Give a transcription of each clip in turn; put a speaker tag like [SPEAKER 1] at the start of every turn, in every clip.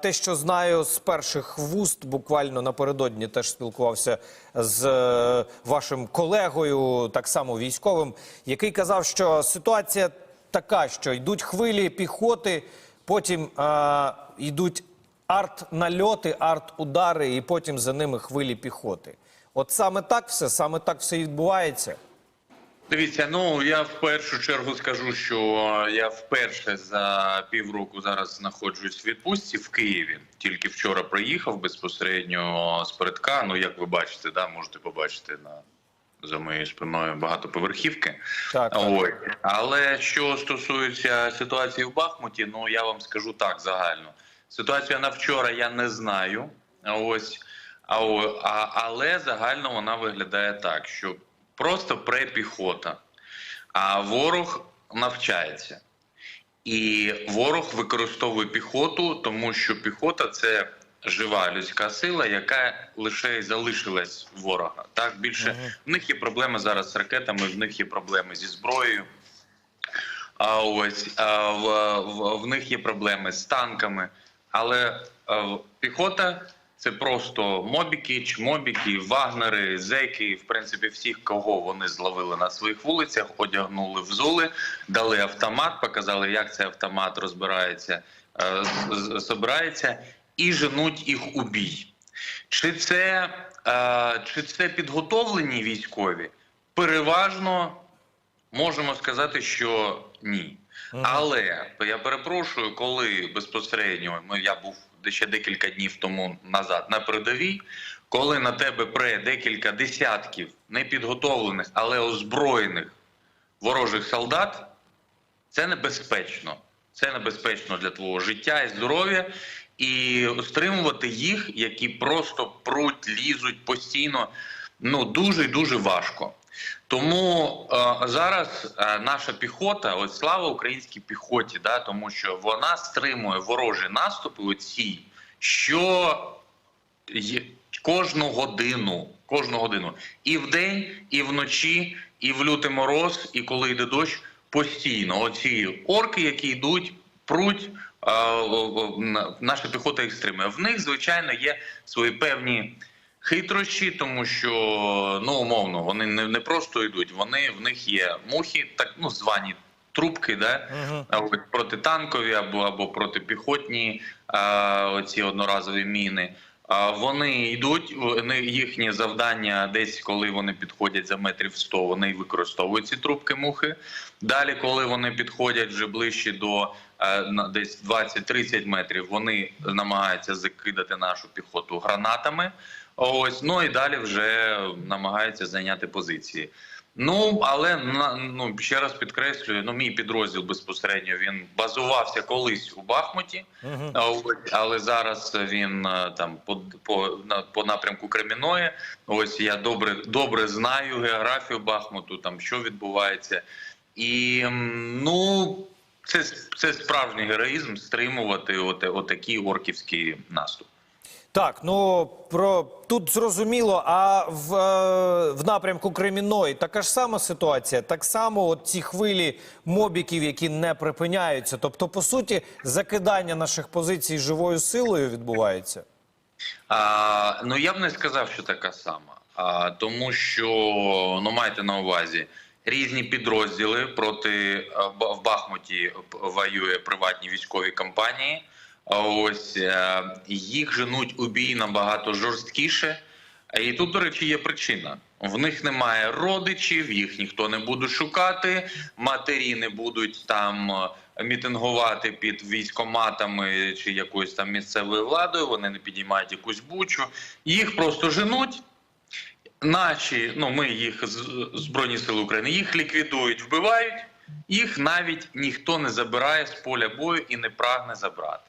[SPEAKER 1] Те, що знаю з перших вуст, буквально напередодні теж спілкувався з е, вашим колегою, так само військовим, який казав, що ситуація така, що йдуть хвилі піхоти, потім е, йдуть арт-нальоти, арт-удари, і потім за ними хвилі піхоти. От саме так все, саме так все відбувається.
[SPEAKER 2] Дивіться, ну я в першу чергу скажу, що я вперше за півроку зараз знаходжусь в відпустці в Києві. Тільки вчора приїхав безпосередньо з передка. Ну як ви бачите, да можете побачити на за моєю спиною багатоповерхівки.
[SPEAKER 1] Так, так.
[SPEAKER 2] Але що стосується ситуації в Бахмуті, ну я вам скажу так загально. Ситуація на вчора я не знаю. Ось а, а але загально вона виглядає так, що просто препіхота, а ворог навчається. І ворог використовує піхоту, тому що піхота це жива людська сила, яка лише залишилась ворога. Так більше в них є проблеми зараз з ракетами, в них є проблеми зі зброєю. А ось а в, в, в них є проблеми з танками. Але а, піхота це просто мобіки, чмобіки, вагнери, зеки. В принципі, всіх, кого вони зловили на своїх вулицях, одягнули в зули, дали автомат, показали, як цей автомат розбирається, е, збирається, і женуть їх у бій. Чи це, е, чи це підготовлені військові? Переважно можемо сказати, що ні. Але я перепрошую, коли безпосередньо ну, я був ще декілька днів тому назад на передовій, коли на тебе пре декілька десятків непідготовлених, але озброєних ворожих солдат, це небезпечно. Це небезпечно для твого життя і здоров'я. І стримувати їх, які просто пруть, лізуть постійно, ну дуже і дуже важко. Тому е, зараз е, наша піхота, от слава українській піхоті, да, тому що вона стримує ворожі наступи, оці, що є кожну годину, кожну годину, і вдень, і вночі, і в лютий мороз, і коли йде дощ, постійно. Оці орки, які йдуть, пруть. е, на- Наша піхота їх стримує. В них, звичайно, є свої певні хитрощі, тому що ну умовно вони не, не просто йдуть. Вони в них є мухи, так ну звані трубки, да
[SPEAKER 1] Мгм.
[SPEAKER 2] а от протитанкові або або протипіхотні а, оці одноразові міни. А вони йдуть, вони їхнє завдання десь, коли вони підходять за метрів 100, вони використовують ці трубки мухи. Далі, коли вони підходять вже ближче до е, на десь 20-30 метрів, вони намагаються закидати нашу піхоту гранатами. Ось ну і далі вже намагаються зайняти позиції. Ну але ну ще раз підкреслюю, ну мій підрозділ безпосередньо він базувався колись у Бахмуті. А от, Але зараз він е, там по, по, на, по напрямку Креміної. Ось я добре добре знаю географію Бахмуту, там що відбувається, і ну це це справжній героїзм стримувати от, отакий орківський наступ.
[SPEAKER 1] Так, ну про тут зрозуміло. А в, е, в напрямку Креміної така ж сама ситуація. Так само, от ці хвилі мобіків, які не припиняються. Тобто, по суті, закидання наших позицій живою силою відбувається.
[SPEAKER 2] А, ну я б не сказав, що така сама, а, тому що ну майте на увазі різні підрозділи проти в Бахмуті воює приватні військові компанії. Ось е, їх женуть у бій набагато жорсткіше. І тут, до речі, є причина. В них немає родичів, їх ніхто не буде шукати, матері не будуть там е, мітингувати під військоматами чи якоюсь там місцевою владою. Вони не підіймають якусь бучу. Їх просто женуть. Наші, ну ми їх збройні сили України, їх ліквідують, вбивають. Їх навіть ніхто не забирає з поля бою і не прагне забрати.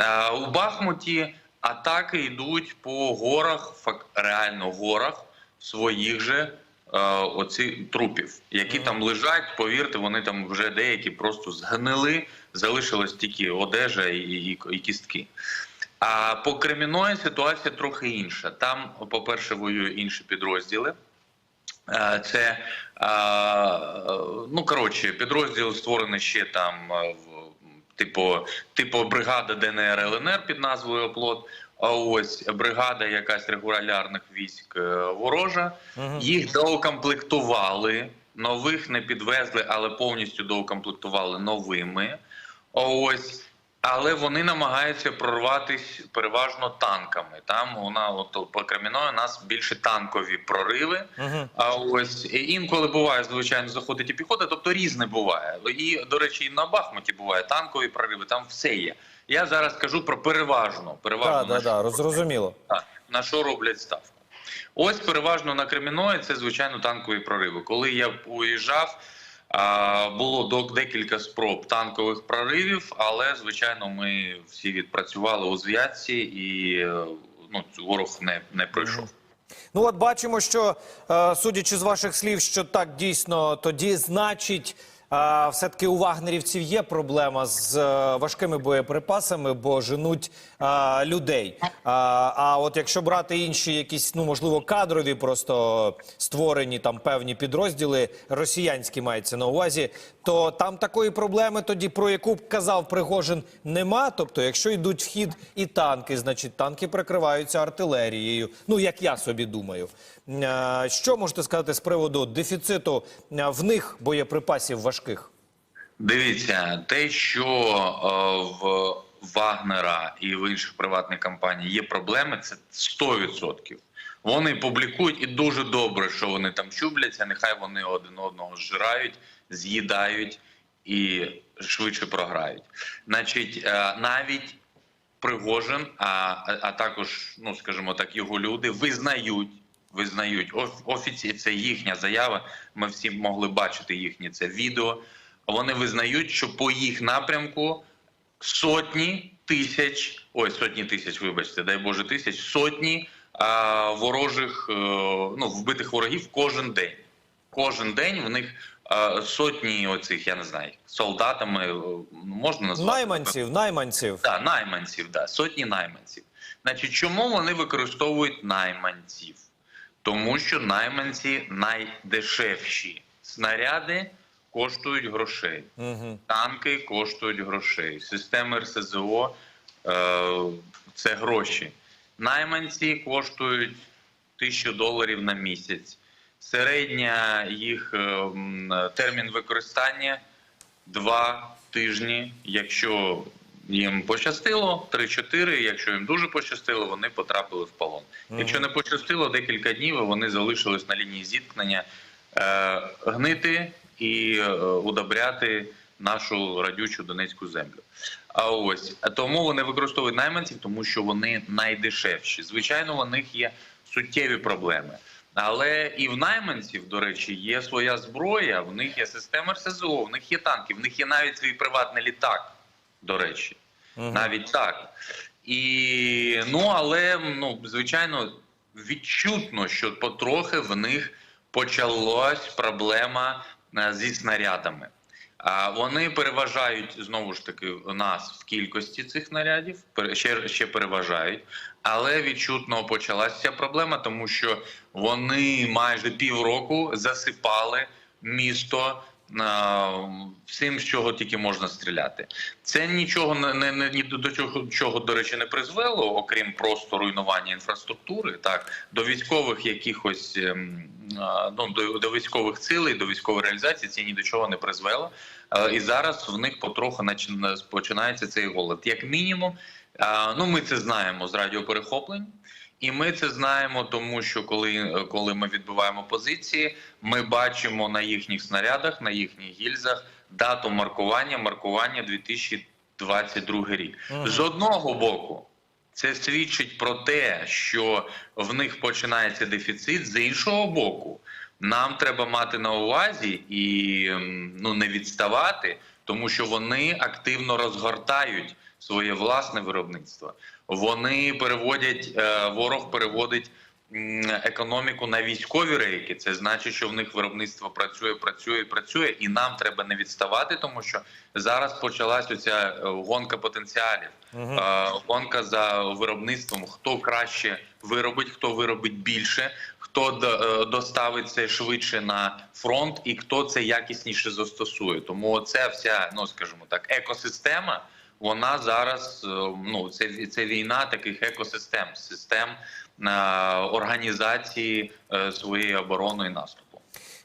[SPEAKER 2] Е, У Бахмуті атаки йдуть по горах, реально горах своїх же е, оці трупів, які там лежать. Повірте, вони там вже деякі просто згнили, залишилась тільки одежа і, і, і кістки. А по Креміної ситуація трохи інша. Там, по-перше, воюють інші підрозділи. Е, Це ну коротше, підрозділ створений ще там в типу, типу бригада ДНР ЛНР під назвою Оплот. А ось бригада якась регулярних військ е, ворожа. Їх доукомплектували, нових не підвезли, але повністю доукомплектували новими. А Ось. Але вони намагаються прорватися переважно танками. Там вона от по Креміною у нас більше танкові прориви. А ось і інколи буває, звичайно, заходить і піхота, тобто різне буває. І, до речі, і на Бахмуті буває танкові прориви, там все є. Я зараз кажу про переважно. переважно
[SPEAKER 1] Так,
[SPEAKER 2] на
[SPEAKER 1] зрозуміло.
[SPEAKER 2] так, на що роблять ставку. Ось переважно на Креміної це звичайно танкові прориви. Коли я уїжджав, було декілька спроб танкових проривів, але звичайно ми всі відпрацювали у зв'язці і е, ну, ворог не, не пройшов.
[SPEAKER 1] Ну, от бачимо, що е, судячи з ваших слів, що так дійсно тоді значить. Е, Все-таки у вагнерівців є проблема з е, важкими боєприпасами, бо женуть людей. А от якщо брати інші якісь, ну можливо, кадрові, просто створені там певні підрозділи, росіянські мається на увазі, то там такої проблеми тоді, про яку б казав Пригожин, нема. Тобто, якщо йдуть в хід і танки, значить танки прикриваються артилерією. Ну як я собі думаю. Е, Що можете сказати з приводу дефіциту е, в них боєприпасів важких?
[SPEAKER 2] Дивіться, те, що е, в Вагнера і в інших приватних компаній є проблеми, це 100%. Вони публікують і дуже добре, що вони там чубляться. Нехай вони один одного зжирають, з'їдають і швидше програють. Значить, е, навіть Пригожин, а, а, а також, ну скажімо так, його люди визнають. Визнають Оф- офіці, це їхня заява. Ми всі могли бачити їхнє це відео. Вони визнають, що по їх напрямку сотні тисяч, ой, сотні тисяч, вибачте, дай Боже, тисяч, сотні а, ворожих, е, ну, вбитих ворогів кожен день. Кожен день в них а, сотні оцих, я не знаю, солдатами е, можна назвати
[SPEAKER 1] Найманців, найманців.
[SPEAKER 2] Да, найманців, да, сотні найманців. Значить, чому вони використовують найманців? Тому що найманці найдешевші. Снаряди коштують грошей,
[SPEAKER 1] Угу.
[SPEAKER 2] танки коштують грошей, системи РСЗО е, це гроші. Найманці коштують тисячу доларів на місяць. Середня їх е, термін використання два тижні. Якщо їм пощастило, 3-4, Якщо їм дуже пощастило, вони потрапили в полон. Якщо не пощастило, декілька днів і вони залишились на лінії зіткнення е, гнити і е, удобряти нашу радючу Донецьку землю. А ось тому вони використовують найманців, тому що вони найдешевші. Звичайно, у них є суттєві проблеми. Але і в найманців, до речі, є своя зброя, в них є система РСЗО, в них є танки, в них є навіть свій приватний літак. До речі, навіть так. І ну, але ну, звичайно, відчутно, що потрохи в них почалась проблема е, зі снарядами. Вони переважають знову ж таки нас в кількості цих снарядів, пере- ще, ще переважають, але відчутно почалася проблема, тому що вони майже півроку засипали місто всім, з чого тільки можна стріляти. Це нічого не, не, ні до чого, чого, до речі, не призвело, окрім просто руйнування інфраструктури, так до військових якихось ем, ну до, до військових цілей, до військової реалізації це ні до чого не призвело. І зараз в них потроху починається цей голод. Як мінімум, ну ми це знаємо з радіоперехоплень. І ми це знаємо, тому що коли, коли ми відбиваємо позиції, ми бачимо на їхніх снарядах, на їхніх гільзах дату маркування, маркування 2022 рік. З одного боку, це свідчить про те, що в них починається дефіцит. З іншого боку, нам треба мати на увазі і ем, ну не відставати, тому що вони активно розгортають своє власне виробництво. Вони переводять е, ворог переводить економіку на військові рейки. Це значить, що в них виробництво працює, працює, працює, і нам треба не відставати, тому що зараз почалась оця е, гонка потенціалів. Е, Гонка за виробництвом, хто краще виробить, хто виробить більше, хто е, доставить це швидше на фронт і хто це якісніше застосує. Тому це вся, ну скажімо так, екосистема. Вона зараз е, ну це це війна таких екосистем, систем організації е, своєї оборони і наступу.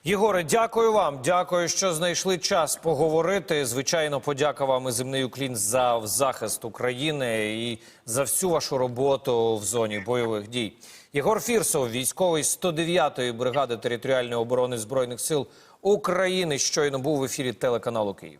[SPEAKER 1] Єгоре, дякую вам. Дякую, що знайшли час поговорити. Звичайно, подяка вам і земний уклін за захист України і за всю вашу роботу в зоні бойових дій. Єгор Фірсов, військовий 109-ї бригади територіальної оборони збройних сил України, щойно був в ефірі телеканалу Київ.